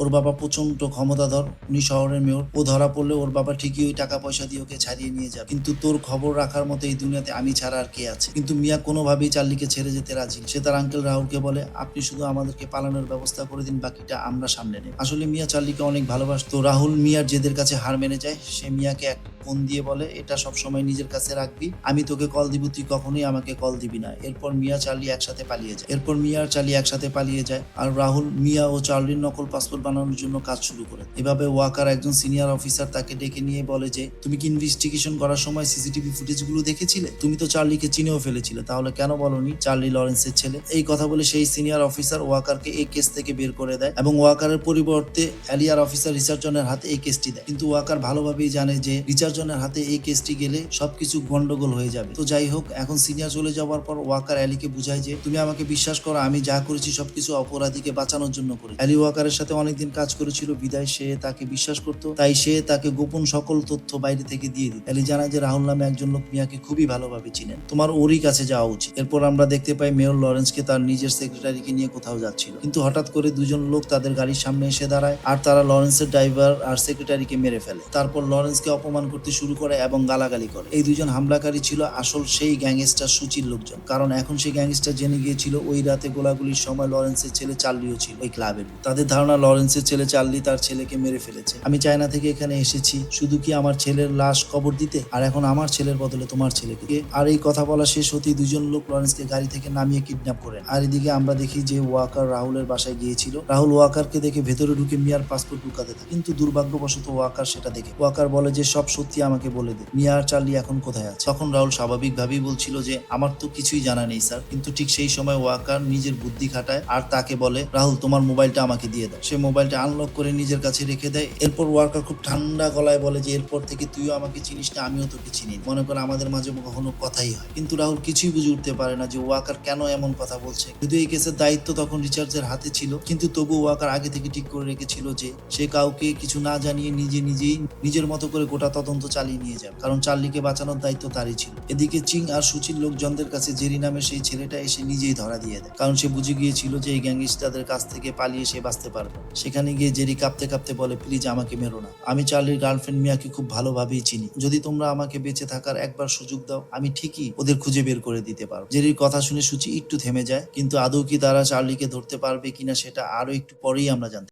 ওর বাবা প্রচণ্ড ক্ষমতাধর, উনি শহরের মেয়র। ও ধরা পড়লে ওর বাবা ঠিকই ওই টাকা পয়সা দিয়ে ওকে ছাড়িয়ে নিয়ে যাবে। কিন্তু তোর খবর রাখার মতো এই দুনিয়াতে আমি ছাড়া আর কে আছে? কিন্তু মিয়া কোনোভাবেই চার্লিকে ছেড়ে যেতে রাজি। সে তার আঙ্কেল রাহুলকে বলে, আপনি শুধু আমাদেরকে পালানোর ব্যবস্থা করে দিন, বাকিটা আমরা সামনে নেব। আসলে মিয়া চার্লিকে অনেক ভালোবাসতো। রাহুল মিয়ার জেদের কাছে হার মেনে যায়। সে মিয়াকে এক ফোন দিয়ে বলে, এটা সব সময় নিজের কাছে রাখবি। আমি তোকে কল দিব, তুই কখনোই আমাকে কল দিবি না। এরপর মিয়া, চার্লি একসাথে পালিয়ে যায়। এরপর মিয়া আর চার্লি একসাথে পালিয়ে যায় আর রাহুল, মিয়া ও চার্লির নকল পাসপোর্ট বানানোর জন্য কাজ শুরু করে। এভাবে ওয়াকার একজন সিনিয়র অফিসার তাকে ডেকে নিয়ে বলে যে, তুমি কি ইনভেস্টিগেশন করার সময় সিসিটিভি ফুটেজগুলো দেখেছিলে? তুমি তো চার্লিকে চিনেও ফেলেছিলে। তাহলে কেন বলনি চার্লি লরেন্সের ছেলে? এই কথা বলে সেই সিনিয়র অফিসার ওয়াকারকে এই কেস থেকে বের করে দেয় এবং ওয়াকারের পরিবর্তে অ্যালিয়ার অফিসার রিচার্জনের হাতে এই কেসটি দেয়। কিন্তু ওয়াকার ভালোভাবেই জানে যে রিচার্জনের হাতে এই কেসটি গেলে সবকিছু গন্ডগোল হয়ে যাবে। তো যাই হোক, এখন সিনিয়র চলে যাওয়ার পর ওয়াকার অ্যালিকে বুঝায় যে, তুমি আমাকে বিশ্বাস করো, আমি যা করেছি সবকিছু অপরাধীকে বাঁচানোর জন্য করি অ্যালি ওয়াকারের সাথে অনেকদিন কাজ করেছিল, বিদায় সে তাকে বিশ্বাস করত, তাই সে তাকে গোপন সকল তথ্য বাইরে থেকে দিয়ে দিত। অ্যালি জানায় যে, রাহুল নামে একজন লোক মিয়াকে খুবই ভালোভাবে চিনেন। তোমার ওরই কাছে যাওয়া উচিত। এরপর আমরা দেখতে পাই মেয়র লরেন্সকে তার নিজের সেক্রেটারিকে নিয়ে কোথাও যাচ্ছিল। কিন্তু হঠাৎ করে দুজন লোক তাদের গাড়ির সামনে এসে দাঁড়ায়, আর তারা লরেন্সের ড্রাইভার আর সেক্রেটারিকে মেরে ফেলে। তারপর লরেন্সকে অপমান করতে শুরু করে এবং গালাগালি করে। এই দুজন হামলাকারী ছিল আসল সেই গ্যাংস্টার সুচির লোকজন। কারণ এখন সেই গ্যাংস্টার জেনে গিয়েছিল ওই রাতে গোলাগুলির সময় লরেন্সের ছেলে চার্লিও ছিল ওই ক্লাবের। তাদের ধারণা, লরেন্সের ছেলে চার্লি তার ছেলেকে মেরে ফেলেছে। আমি চায়না থেকে এখানে এসেছি। শুধু কি আমার ছেলের লাশ কবর দিতে? আর এখন আমার ছেলের বদলে তোমার ছেলেকে আর এই কথা বলা শেষ হতেই দুজন লোক লরেন্সকে গাড়ি থেকে নামিয়ে কিডন্যাপ করে। আর এদিকে আমরা দেখি যে ওয়াকার রাহুলের বাসায় গিয়েছিল। রাহুল ওয়াকারকে দেখে ভেতরে ঢুকে মিয়ার পাসপোর্ট ঢুকাতে থাকে। কিন্তু দুর্ভাগ্যবশত ওয়াকার সেটা দেখে। ওয়াকার বলে যে, সব সত্যি আমাকে বলে দে। মিয়া আর চার্লি এখন কোথায় আছে? তখন রাহুল স্বাভাবিকভাবেই বলছিল যে, আমার তো কিছুই জানা নেই, স্যার। কিন্তু ঠিক সেই সময় ওয়াকার নিজের বুদ্ধি খাটায় আর তাকে বলে, রাহুল, তোমার মোবাইলটা আমাকে দিয়ে দাও। সে মোবাইলটা আনলক করে নিজের কাছে রেখে দেয়। এরপর ওয়ার্কার খুব ঠান্ডা গলায় বলে যে, এরপর থেকে তুইও আমাকে চিনিস না, আমিও তোকে চিনি। মনে কর আমাদের মাঝে কখনো কথাই হয়। কিন্তু রাহুল কিছুই বুঝে উঠতে পারে না যে, ওয়াকার কেন এমন কথা বলছে। কিন্তু এই কেসের দায়িত্ব তখন রিচার্জের হাতে ছিল, কিন্তু তবু ওয়াকার আগে থেকে ঠিক করে রেখেছিল যে, সে কাউকে কিছু না জানিয়ে নিজে নিজেই নিজের মতো করে গোটা তদন্ত চালিয়ে নিয়ে যাবে। কারণ চার্লিকে বাঁচানোর দায়িত্ব তারই ছিল। এদিকে চিং আর সুচির লোকজনদের কাছে জেরি নামে সেই ছেলেটা এসে নিজেই ধরা দিয়ে দেয়। কারণ সে বুঝে গিয়েছিল যে এই গ্যাংস্টারদের কাছ থেকে পালিয়ে সে বাঁচতে পারবে সেখানে গিয়ে জেরি কাঁপতে কাঁপতে বলে, প্লিজ আমাকে মেরো না। আমি চার্লির গার্লফ্রেন্ড মিয়াকে খুব ভালোভাবেই চিনি। যদি তোমরা আমাকে বেঁচে থাকার একবার সুযোগ দাও, আমি ঠিকই ওদের খুঁজে বের করে দিতে পারব। জেরির কথা শুনে সুচি একটু থেমে যায়, কিন্তু আদৌ কি তারা চার্লিকে ধরতে পারবে কিনা সেটা আরও একটু পরেই আমরা জানতে